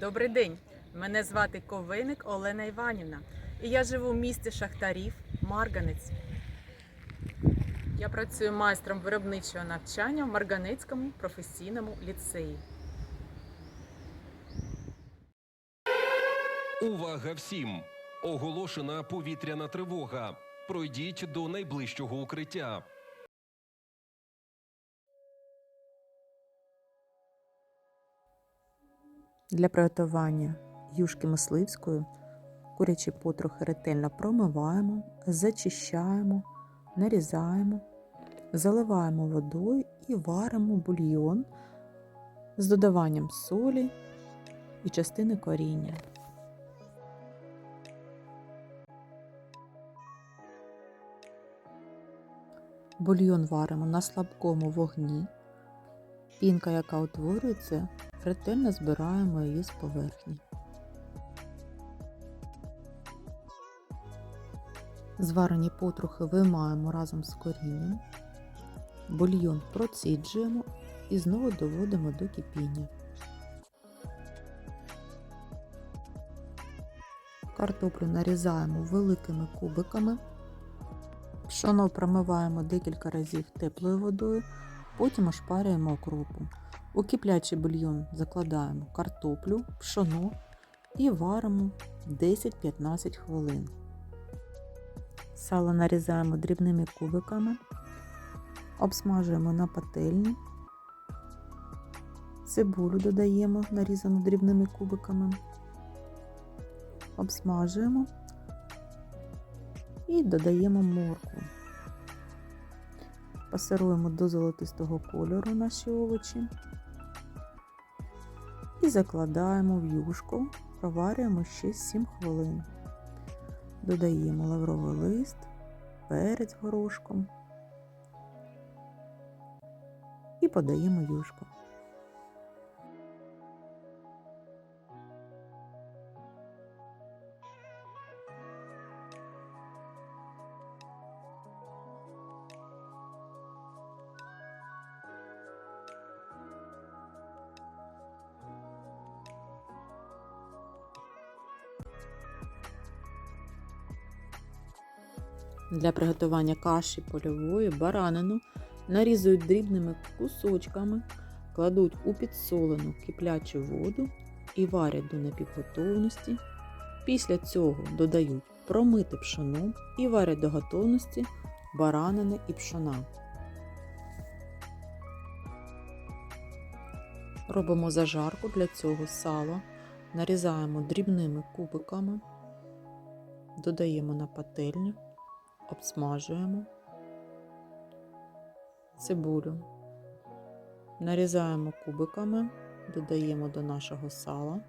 Добрий день! Мене звати Ковиник Олена Іванівна, і я живу в місті Шахтарів, Марганець. Я працюю майстром виробничого навчання в Марганецькому професійному ліцеї. Увага всім! Оголошена повітряна тривога. Пройдіть до найближчого укриття. Для приготування юшки мисливської курячі потрохи ретельно промиваємо, зачищаємо, нарізаємо, заливаємо водою і варимо бульйон з додаванням солі і частини коріння. Бульйон варимо на слабкому вогні. Пінка, яка утворюється, ретельно збираємо її з поверхні. Зварені потрохи виймаємо разом з корінням, бульйон проціджуємо і знову доводимо до кипіння. Картоплю нарізаємо великими кубиками, пшоно промиваємо декілька разів теплою водою, потім ошпарюємо окропом. У киплячий бульйон закладаємо картоплю, пшоно і варимо 10-15 хвилин. Сало нарізаємо дрібними кубиками, обсмажуємо на пательні, цибулю додаємо нарізану дрібними кубиками, обсмажуємо і додаємо моркву. Пасируємо до золотистого кольору наші овочі і закладаємо в юшку, проварюємо ще 7 хвилин. Додаємо лавровий лист, перець горошком і подаємо юшку. Для приготування каші польової баранину нарізують дрібними кусочками, кладуть у підсолену киплячу воду і варять до напівготовності. Після цього додають промите пшоно і варять до готовності баранини і пшона. Робимо зажарку для цього сала, нарізаємо дрібними кубиками, додаємо на пательню обсмажуємо цибулю, нарізаємо кубиками, додаємо до нашого сала.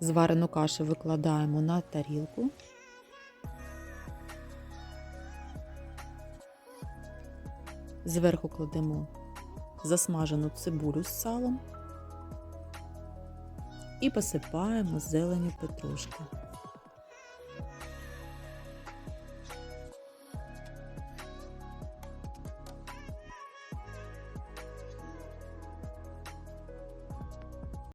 Зварену кашу викладаємо на тарілку. Зверху кладемо засмажену цибулю з салом і посипаємо зеленю петрушки.